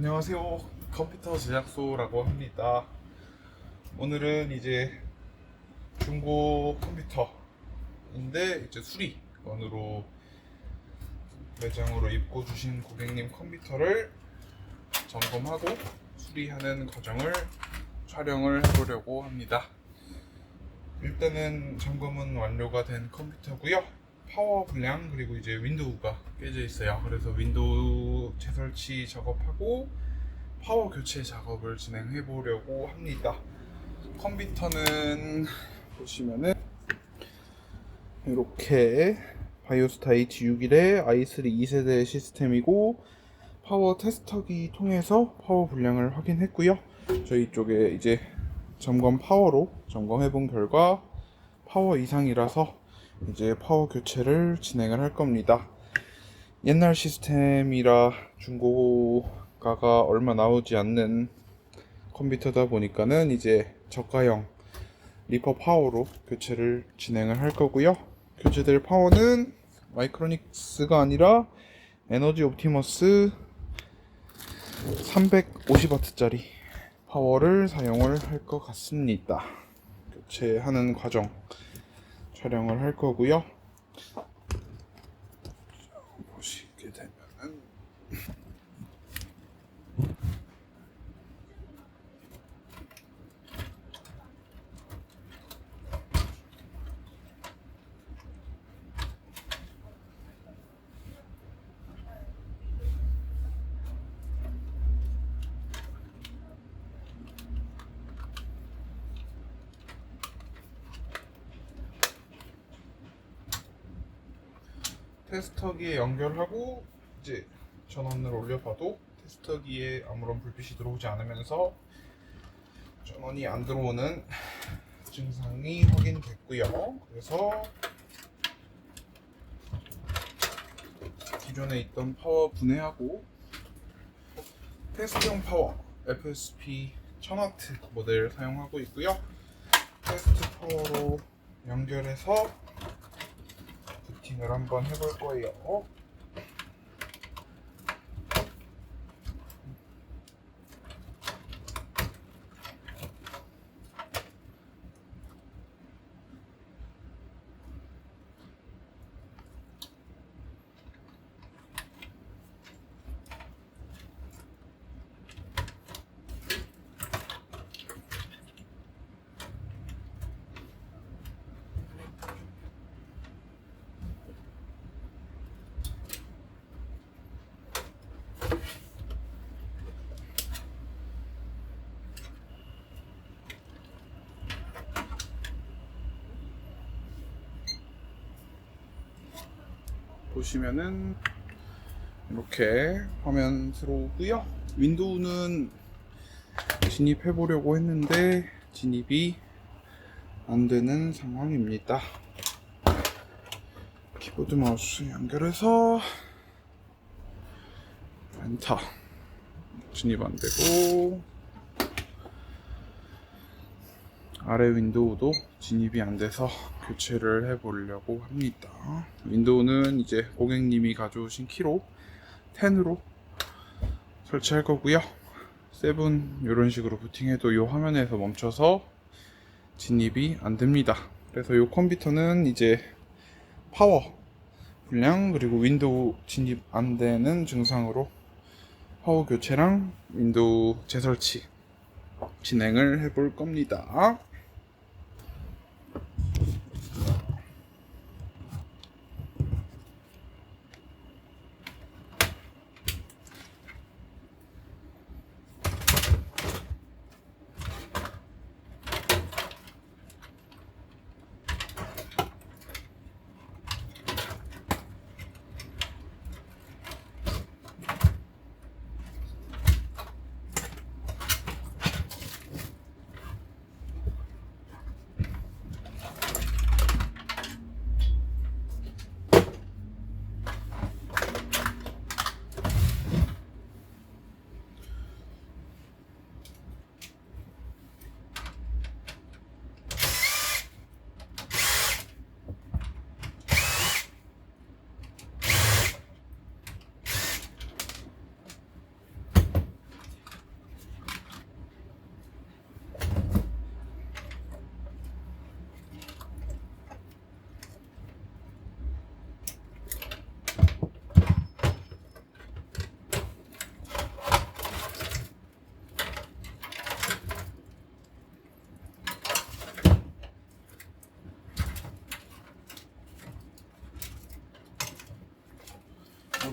안녕하세요. 컴퓨터 제작소라고 합니다. 오늘은 이제 중고 컴퓨터인데 이제 수리건으로 매장으로 입고 주신 고객님 컴퓨터를 점검하고 수리하는 과정을 촬영을 해보려고 합니다. 일단은 점검은 완료가 된 컴퓨터고요. 파워 불량 그리고 이제 윈도우가 깨져 있어요. 그래서 윈도우 재설치 작업하고 파워 교체 작업을 진행해 보려고 합니다. 컴퓨터는 보시면은 이렇게 바이오스타 H61의 i3 2세대 시스템이고 파워 테스터기 통해서 파워 불량을 확인했고요. 저희 쪽에 이제 점검 파워로 점검해 본 결과 파워 이상이라서 이제 파워 교체를 진행을 할 겁니다. 옛날 시스템이라 중고가가 얼마 나오지 않는 컴퓨터다 보니까는 이제 저가형 리퍼 파워로 교체를 진행을 할 거고요. 교체될 파워는 마이크로닉스가 아니라 에너지 옵티머스 350W짜리 파워를 사용을 할 것 같습니다. 교체하는 과정 촬영을 할 거고요. 자, 보시게 되면은 테스터기에 연결하고 이제 전원을 올려봐도 테스터기에 아무런 불빛이 들어오지 않으면서 전원이 안 들어오는 증상이 확인됐고요. 그래서 기존에 있던 파워 분해하고 테스트용 파워 FSP 1000W 모델 사용하고 있고요. 테스트 파워로 연결해서 부팅을 한번 해볼 거예요. 보시면은 이렇게 화면 들어오고요. 윈도우는 진입해 보려고 했는데 진입이 안 되는 상황입니다. 키보드 마우스 연결해서 엔터 진입 안 되고 아래 윈도우도 진입이 안 돼서 교체를 해 보려고 합니다. 윈도우는 이제 고객님이 가져오신 키로 10으로 설치할 거고요. 7 이런 식으로 부팅해도 이 화면에서 멈춰서 진입이 안 됩니다. 그래서 이 컴퓨터는 이제 파워 불량 그리고 윈도우 진입 안 되는 증상으로 파워 교체랑 윈도우 재설치 진행을 해볼 겁니다.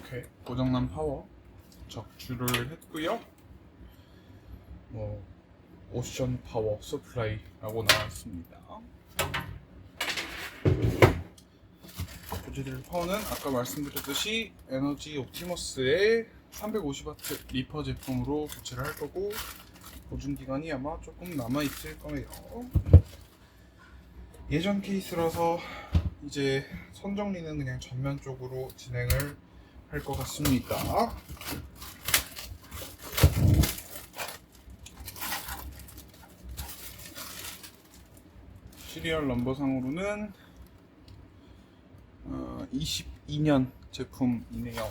이렇게 고장난 파워 적출을 했고요. 뭐 오션 파워 서플라이라고 있습니다. 고지들 파워는 아까 말씀드렸듯이 에너지 옵티머스의 350W 리퍼 제품으로 교체를 할 거고 보증 기간이 아마 조금 남아 있을 거예요. 예전 케이스라서 이제 선정리는 그냥 전면적으로 진행을 할 것 같습니다. 시리얼 넘버상으로는 어, 22년 제품이네요.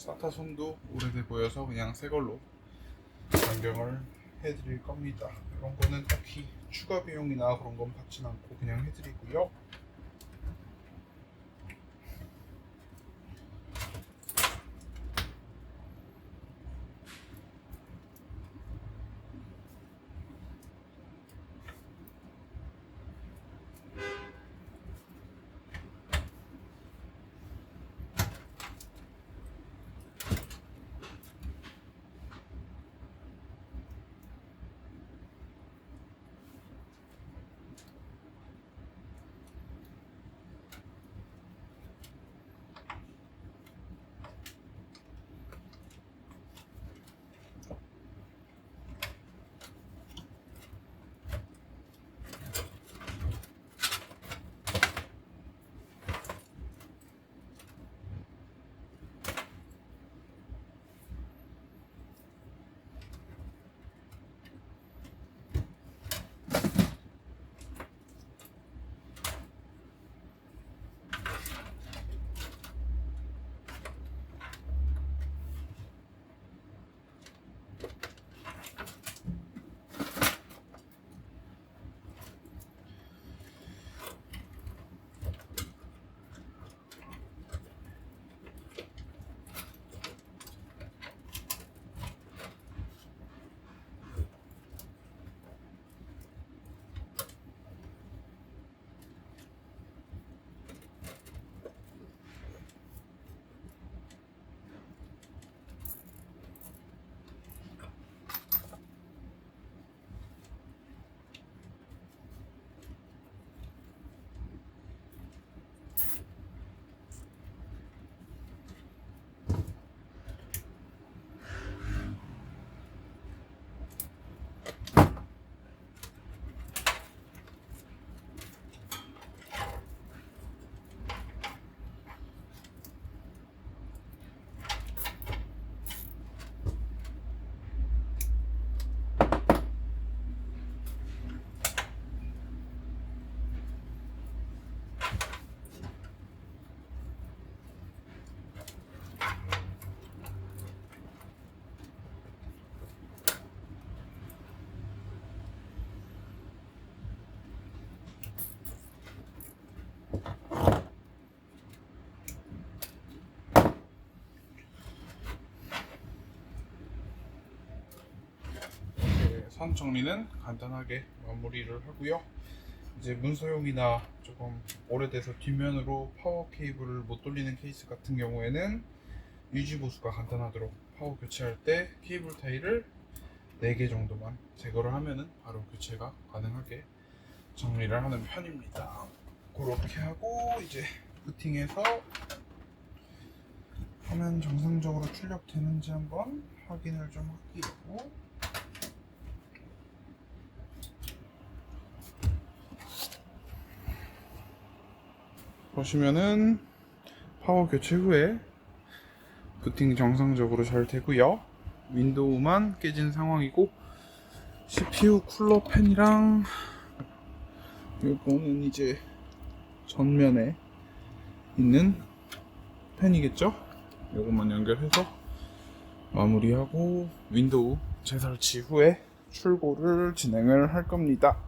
사타 손도 오래돼 보여서 그냥 새 걸로 변경을 해드릴 겁니다. 이런 거는 딱히 추가 비용이나 그런 건 받진 않고 그냥 해드리고요. 선 정리는 간단하게 마무리를 하고요. 이제 문서용이나 조금 오래돼서 뒷면으로 파워 케이블을 못 돌리는 케이스 같은 경우에는 유지 보수가 간단하도록 파워 교체할 때 케이블 타일을 4개 정도만 제거를 하면은 바로 교체가 가능하게 정리를 하는 편입니다. 그렇게 하고 이제 부팅해서 화면 정상적으로 출력되는지 한번 확인을 좀 할게요. 보시면은 파워 교체 후에 부팅 정상적으로 잘 되고요. 윈도우만 깨진 상황이고 CPU 쿨러 팬이랑 이거는 이제 전면에 있는 팬이겠죠? 이것만 연결해서 마무리하고 윈도우 재설치 후에 출고를 진행을 할 겁니다.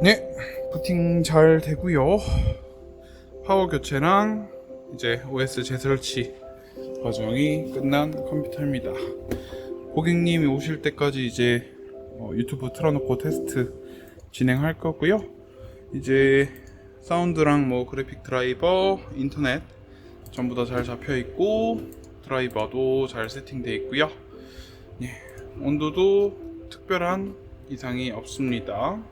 네, 부팅 잘 되고요. 파워 교체랑 이제 OS 재설치 과정이 끝난 컴퓨터입니다. 고객님이 오실 때까지 이제 어, 유튜브 틀어놓고 테스트 진행할 거고요. 이제 사운드랑 뭐 그래픽 드라이버, 인터넷 전부 다 잘 잡혀 있고 드라이버도 잘 세팅되어 있고요. 예, 온도도 특별한 이상이 없습니다.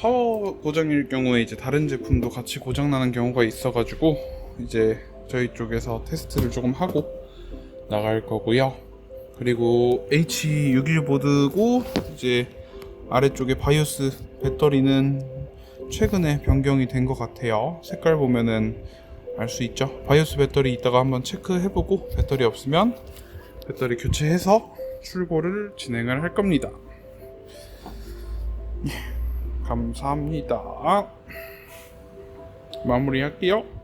파워 고장일 경우에 이제 다른 제품도 같이 고장 나는 경우가 있어가지고 이제 저희 쪽에서 테스트를 조금 하고 나갈 거고요. 그리고 H61 보드고 이제 아래쪽에 바이오스 배터리는 최근에 변경이 된 것 같아요. 색깔 보면은 알 수 있죠. 바이오스 배터리 이따가 한번 체크해보고 배터리 없으면 배터리 교체해서 출고를 진행을 할 겁니다. 감사합니다. 마무리할게요.